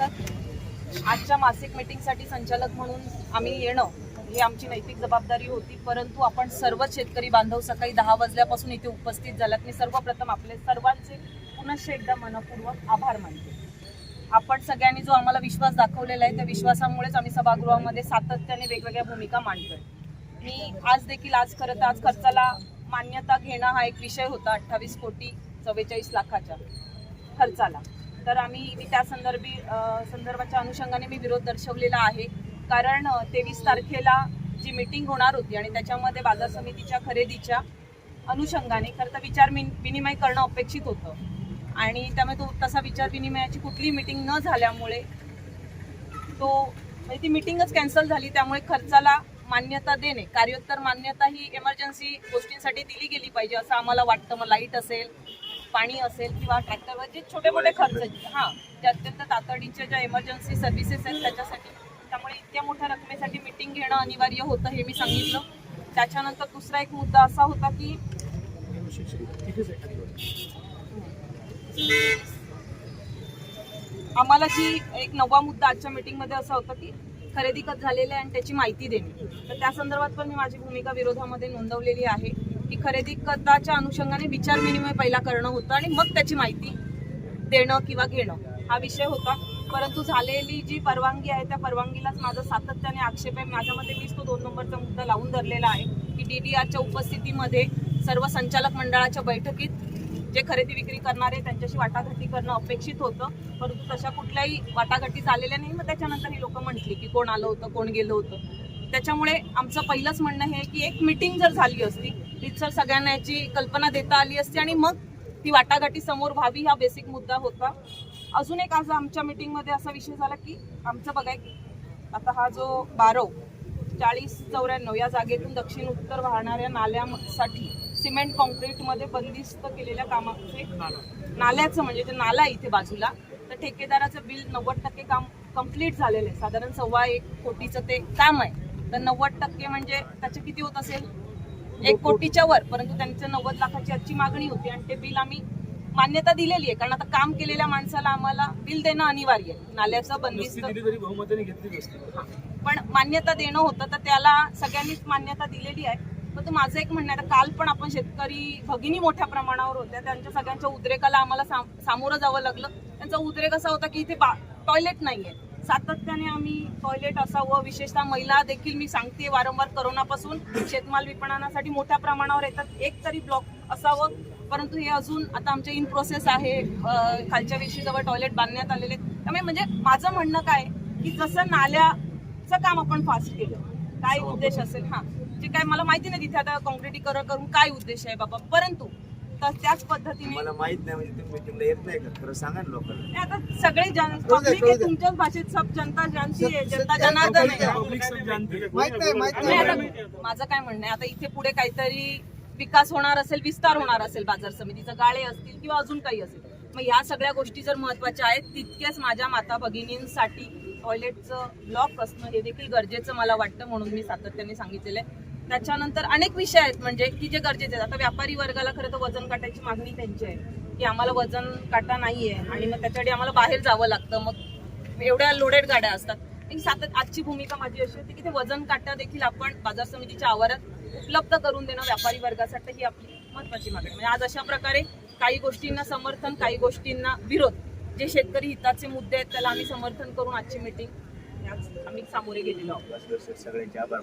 नमस्कार आजच्या मासिक मीटिंगसाठी संचालक म्हणून आम्ही येणं ही आमची नैतिक जबाबदारी होती परंतु आपण सर्व शेतकरी बांधव सकाळी दहा वाजल्यापासून इथे उपस्थित झाल्यात मी सर्वप्रथम आपले सर्वांचे पुनश्च एकदा मनपूर्वक आभार मानते. आपण सगळ्यांनी जो आम्हाला विश्वास दाखवलेला आहे त्या विश्वासामुळेच आम्ही सभागृहामध्ये सातत्याने वेगवेगळ्या भूमिका मांडतोय. मी आज देखील आज खरं तर आज खर्चाला मान्यता घेणं हा एक विषय होता अठ्ठावीस कोटी चव्वेचाळीस लाखाच्या खर्चाला. तर आम्ही मी त्या संदर्भी संदर्भाच्या अनुषंगाने मी विरोध दर्शवलेला आहे. कारण तेवीस तारखेला जी मीटिंग होणार होती आणि त्याच्यामध्ये बाजार समितीच्या खरेदीच्या अनुषंगाने खरं तर विचार विनिमय करणं अपेक्षित होतं. आणि त्यामुळे तो तसा विचार विनिमयाची कुठलीही मीटिंग न झाल्यामुळे तो म्हणजे ती मीटिंगच कॅन्सल झाली. त्यामुळे खर्चाला मान्यता देणे कार्योत्तर मान्यता ही इमर्जन्सी गोष्टींसाठी दिली गेली पाहिजे असं आम्हाला वाटतं. मग लाइट असेल पाणी असेल किंवा ट्रॅक्टरवर जे छोटे मोठे खर्च हां जे अत्यंत तातडीच्या ज्या इमर्जन्सी सर्व्हिसेस आहेत त्याच्यासाठी. त्यामुळे इतक्या मोठ्या रकमेसाठी मीटिंग घेणं अनिवार्य होतं हे मी सांगितलं. त्याच्यानंतर दुसरा एक मुद्दा असा होता की आम्हाला जी एक नववा मुद्दा आजच्या मीटिंगमध्ये असा होता की खरेदी खत झालेले आहे आणि त्याची माहिती देणे. तर त्या संदर्भात पण मी माझी भूमिका विरोधामध्ये नोंदवलेली आहे. की खरेदी खताच्या अनुषंगाने विचार विनिमय पहिला करणं होतं आणि मग त्याची माहिती देणं किंवा घेणं हा विषय होता. परंतु झालेली जी परवानगी आहे त्या परवानगीलाच माझा सातत्याने आक्षेप आहे. माझ्यामध्ये मीच तो दोन नंबरचा मुद्दा लावून धरलेला आहे की डी डी आरच्या उपस्थितीमध्ये सर्व संचालक मंडळाच्या बैठकीत जे खरेदी विक्री करणारे त्यांच्याशी वाटाघाटी करणं अपेक्षित होतं. परंतु तशा कुठल्याही वाटाघाटी झालेल्या नाही. मग त्याच्यानंतर ही लोक म्हटली की कोण आलं होतं कोण गेलं होतं. त्याच्यामुळे आमचं पहिलंच म्हणणं हे की एक मिटिंग जर झाली असती रीतसर सगळ्यांना याची कल्पना देता आली असती आणि मग ती वाटाघाटी समोर व्हावी हा बेसिक मुद्दा होता. अजून एक आज आमच्या मीटिंगमध्ये असा विषय झाला की आमचं बघाय आता हा जो बारव चाळीस चौऱ्याण्णव या जागेतून दक्षिण उत्तर वाहणाऱ्या नाल्यासाठी सिमेंट कॉन्क्रीटमध्ये बंदिस्त केलेल्या कामाचे नाल्याचं म्हणजे जे नाला आहे इथे बाजूला तर ठेकेदाराचं बिल नव्वद टक्के काम कंप्लीट झालेलं आहे. साधारण सव्वा एक कोटीचं ते काम आहे. तर नव्वद टक्के म्हणजे त्याचे किती होत असेल? एक कोटीच्या वर परंतु त्यांचं नव्वद लाखाची आजची मागणी होती आणि ते बिल आम्ही मान्यता दिलेली आहे कारण आता काम केलेल्या माणसाला आम्हाला बिल देणं अनिवार्य आहे. नाल्याचं बंदिस्त पण मान्यता देणं होतं तर त्याला सगळ्यांनीच मान्यता दिलेली आहे. पण माझं एक म्हणणं आहे काल पण आपण शेतकरी भगिनी मोठ्या प्रमाणावर होत्या त्यांच्या सगळ्यांच्या उद्रेकाला आम्हाला साम- सामोरं जावं लागलं. त्यांचा उद्रेक असा होता की इथे टॉयलेट नाहीये. सातत्याने आम्ही टॉयलेट असावं. विशेषतः महिला देखील मी सांगते वारंवार करोनापासून शेतमाल विपणनासाठी मोठ्या प्रमाणावर येतात. एक तरी ब्लॉक असावं. परंतु हे अजून आता आमच्या इन प्रोसेस आहे. खालच्या वेशीजवळ टॉयलेट बांधण्यात आलेले. त्यामुळे म्हणजे माझं म्हणणं काय की जसं नाल्याचं काम आपण फास्ट केलं काय उद्देश असेल? हा. जे काय मला माहिती नाही तिथे आता कॉन्क्रिटीकरण करून काय उद्देश आहे बाबा. परंतु तर त्याच पद्धतीने मला माहीत नाही म्हणजे तुम्ही मीटिंगला येत नाही का? खरं सांगा ना लोकांना. नाही, आता सगळे जन पब्लिक आहे तुमच्याच भाषेत सब जनता जानशी आहे जनता जनार्दन आहे. पब्लिक सब जानते माहीत नाही माहीत आणि नाही. आता माझं काय म्हणणं आहे आता इथे पुढे काहीतरी विकास होणार असेल विस्तार होणार असेल बाजार समितीचं गाळे असतील किंवा अजून काही असेल. मग ह्या सगळ्या गोष्टी जर महत्त्वाच्या आहेत तितक्याच माझ्या माता भगिनींसाठी टॉयलेटचं ब्लॉक असणं हे देखील गरजेचं मला वाटतं म्हणून मी सातत्याने सांगितलेलं आहे. त्याच्यानंतर अनेक विषय आहेत म्हणजे की जे गरजेचे आहेत. आता व्यापारी वर्गाला खरं तर वजन काटायची मागणी त्यांची आहे. की आम्हाला वजन काटा नाहीये आणि मग त्याच्यासाठी आम्हाला बाहेर जावं लागतं. मग एवढ्या लोडेड गाड्या असतात. सातत आजची भूमिका माझी अशी होती की ते वजन काटा देखील आपण बाजार समितीच्या आवारात उपलब्ध करून देणं व्यापारी वर्गासाठी ही आपली महत्वाची मागणी म्हणजे आज अशा प्रकारे काही गोष्टींना समर्थन काही गोष्टींना विरोध जे शेतकरी हिताचे मुद्दे आहेत त्याला आम्ही समर्थन करून आजची मीटिंग आम्ही सामोरे गेलेलो आहोत. सगळ्यांचे आभार